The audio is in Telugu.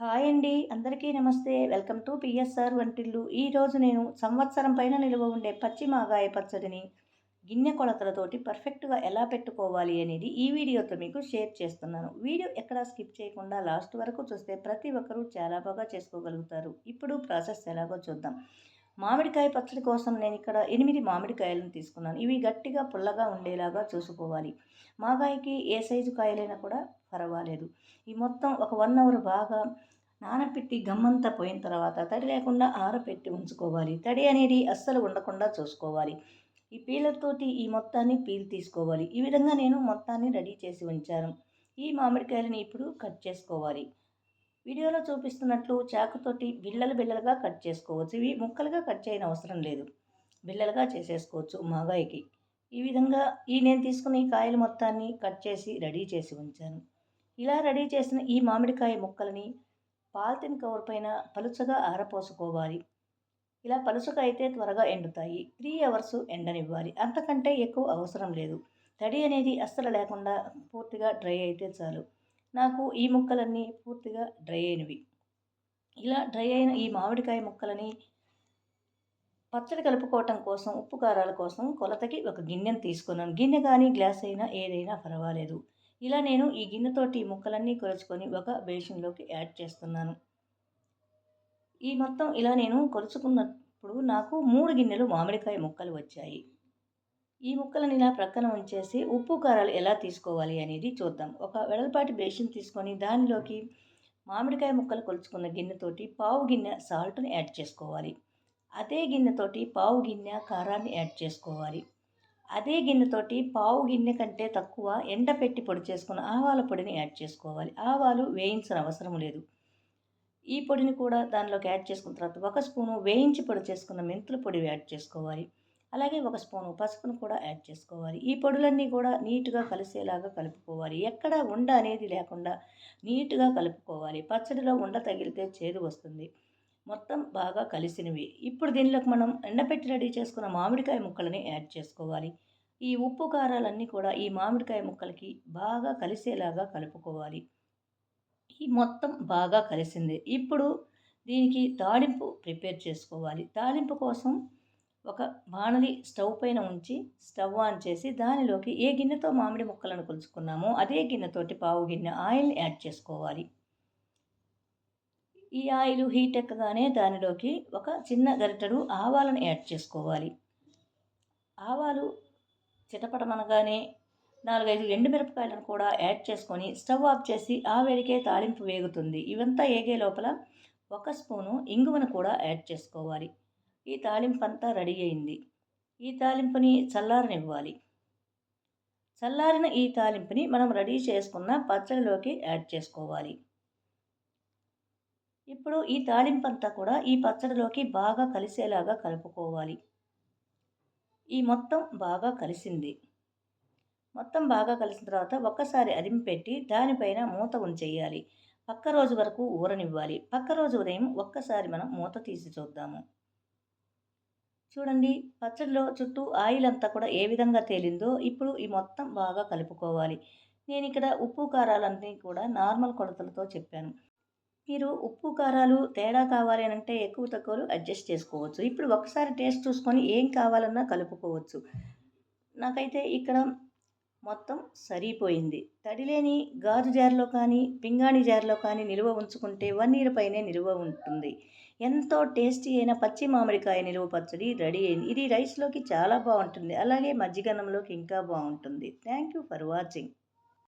హాయ్ అండి. అందరికీ నమస్తే. వెల్కమ్ టు పిఎస్ఆర్ వంటిల్లు. ఈరోజు నేను సంవత్సరం పైన నిలువ ఉండే పచ్చి మాగాయ పచ్చడిని గిన్నె కొలతలతోటి పర్ఫెక్ట్గా ఎలా పెట్టుకోవాలి అనేది ఈ వీడియోతో మీకు షేర్ చేస్తున్నాను. వీడియో ఎక్కడా స్కిప్ చేయకుండా లాస్ట్ వరకు చూస్తే ప్రతి ఒక్కరూ చాలా బాగా చేసుకోగలుగుతారు. ఇప్పుడు ప్రాసెస్ ఎలాగో చూద్దాం. మామిడికాయ పచ్చడి కోసం నేను ఇక్కడ ఎనిమిది మామిడికాయలను తీసుకున్నాను. ఇవి గట్టిగా పుల్లగా ఉండేలాగా చూసుకోవాలి. మాగాయకి ఏ సైజు కాయలైనా కూడా పర్వాలేదు. ఈ మొత్తం ఒక వన్ అవర్ బాగా నానపెట్టి గమ్మంతా పోయిన తర్వాత తడి లేకుండా ఆరపెట్టి ఉంచుకోవాలి. తడి అనేది అస్సలు ఉండకుండా చూసుకోవాలి. ఈ పీలతోటి ఈ మొత్తాన్ని పీల్ తీసుకోవాలి. ఈ విధంగా నేను మొత్తాన్ని రెడీ చేసి ఉంచాను. ఈ మామిడికాయలని ఇప్పుడు కట్ చేసుకోవాలి. వీడియోలో చూపిస్తున్నట్లు చాకుతోటి బిళ్ళలు బిళ్ళలుగా కట్ చేసుకోవచ్చు. ఇవి ముక్కలుగా కట్ చేయని అవసరం లేదు. బిళ్ళలుగా చేసేసుకోవచ్చు మాగాయికి. ఈ విధంగా ఈ నేను తీసుకున్న ఈ కాయలు మొత్తాన్ని కట్ చేసి రెడీ చేసి ఉంచాను. ఇలా రెడీ చేసిన ఈ మామిడికాయ ముక్కలని పాలిథిన్ కవర్ పైన పలుచగా ఆరపోసుకోవాలి. ఇలా పలుచగా అయితే త్వరగా ఎండుతాయి. Three hours ఎండనివ్వాలి. అంతకంటే ఎక్కువ అవసరం లేదు. తడి అనేది అస్సలు లేకుండా పూర్తిగా డ్రై అయితే చాలు. నాకు ఈ ముక్కలన్నీ పూర్తిగా డ్రై అయినవి. ఇలా డ్రై అయిన ఈ మామిడికాయ ముక్కలని పచ్చడి కలుపుకోవటం కోసం ఉప్పు కారాల కోసం కొలతకి ఒక గిన్నెను తీసుకున్నాను. గిన్నె కానీ గ్లాస్ అయినా ఏదైనా పర్వాలేదు. ఇలా నేను ఈ గిన్నెతోటి ముక్కలన్నీ కొలుచుకొని ఒక బేషన్లోకి యాడ్ చేస్తున్నాను. ఈ మొత్తం ఇలా నేను కొలుచుకున్నప్పుడు నాకు మూడు గిన్నెలు మామిడికాయ ముక్కలు వచ్చాయి. ఈ ముక్కలను ఇలా ప్రక్కన ఉంచేసి ఉప్పు కారాలు ఎలా తీసుకోవాలి అనేది చూద్దాం. ఒక వెడల్పాటి బేషన్ తీసుకొని దానిలోకి మామిడికాయ ముక్కలు కొలుచుకున్న గిన్నెతోటి పావు గిన్నె సాల్ట్ని యాడ్ చేసుకోవాలి. అదే గిన్నెతోటి పావు గిన్నె కారాన్ని యాడ్ చేసుకోవాలి. అదే గిన్నెతోటి పావు గిన్నె కంటే తక్కువ ఎండపెట్టి పొడి చేసుకున్న ఆవాల పొడిని యాడ్ చేసుకోవాలి. ఆవాలు వేయించిన అవసరం లేదు. ఈ పొడిని కూడా దానిలోకి యాడ్ చేసుకున్న తర్వాత ఒక స్పూను వేయించి పొడి చేసుకున్న మెంతుల పొడి యాడ్ చేసుకోవాలి. అలాగే ఒక స్పూను పసుపును కూడా యాడ్ చేసుకోవాలి. ఈ పొడులన్నీ కూడా నీట్గా కలిసేలాగా కలుపుకోవాలి. ఎక్కడ ఉండ అనేది లేకుండా నీట్గా కలుపుకోవాలి. పచ్చడిలో ఉండ తగిలితే చేదు వస్తుంది. మొత్తం బాగా కలిసినవి. ఇప్పుడు దీనిలోకి మనం ఎండపెట్టి రెడీ చేసుకున్న మామిడికాయ ముక్కలని యాడ్ చేసుకోవాలి. ఈ ఉప్పు కారాలన్నీ కూడా ఈ మామిడికాయ ముక్కలకి బాగా కలిసేలాగా కలుపుకోవాలి. ఈ మొత్తం బాగా కలిసింది. ఇప్పుడు దీనికి తాలింపు ప్రిపేర్ చేసుకోవాలి. తాలింపు కోసం ఒక బాణలి స్టవ్ పైన ఉంచి స్టవ్ ఆన్ చేసి దానిలోకి ఏ గిన్నెతో మామిడి ముక్కలను కొలుచుకున్నామో అదే గిన్నెతోటి పావు గిన్నె ఆయిల్ని యాడ్ చేసుకోవాలి. ఈ ఆయిల్ హీట్ ఎక్కగానే దానిలోకి ఒక చిన్న గరిటెడు ఆవాలను యాడ్ చేసుకోవాలి. ఆవాలు చిటపటమనగానే నాలుగైదు ఎండుమిరపకాయలను కూడా యాడ్ చేసుకొని స్టవ్ ఆఫ్ చేసి ఆ వేడికే తాలింపు వేగుతుంది. ఇవంతా ఏగే లోపల ఒక స్పూను ఇంగువను కూడా యాడ్ చేసుకోవాలి. ఈ తాలింపు అంతా రెడీ అయింది. ఈ తాలింపుని చల్లారనివ్వాలి. చల్లారిన ఈ తాలింపుని మనం రెడీ చేసుకున్న పచ్చడిలోకి యాడ్ చేసుకోవాలి. ఇప్పుడు ఈ తాలింపు అంతా కూడా ఈ పచ్చడిలోకి బాగా కలిసేలాగా కలుపుకోవాలి. ఈ మొత్తం బాగా కలిసింది. మొత్తం బాగా కలిసిన తర్వాత ఒక్కసారి అదింపెట్టి దానిపైన మూత ఉంచేయాలి. పక్క రోజు వరకు ఊరనివ్వాలి. పక్క రోజు ఉదయం ఒక్కసారి మనం మూత తీసి చూద్దాము. చూడండి పచ్చడిలో చుట్టూ ఆయిల్ అంతా కూడా ఏ విధంగా తేలిందో ఇప్పుడు ఈ మొత్తం బాగా కలుపుకోవాలి. నేను ఇక్కడ ఉప్పు కారాలన్నీ కూడా నార్మల్ కొలతలతో చెప్పాను. మీరు ఉప్పు కారాలు తేడా కావాలి అని అంటే ఎక్కువ తక్కువలు అడ్జస్ట్ చేసుకోవచ్చు. ఇప్పుడు ఒకసారి టేస్ట్ చూసుకొని ఏం కావాలన్నా కలుపుకోవచ్చు. నాకైతే ఇక్కడ మొత్తం సరిపోయింది. తడిలేని గాజు జార్లో కానీ పింగాణి జార్లో కానీ నిల్వ ఉంచుకుంటే వన్ ఇయర్ పైనే నిల్వ ఉంటుంది. ఎంతో టేస్టీ అయిన పచ్చి మామిడికాయ నిలువ పచ్చడి రెడీ అయింది. ఇది రైస్లోకి చాలా బాగుంటుంది. అలాగే మజ్జిగన్నంలోకి ఇంకా బాగుంటుంది. Thank you for watching.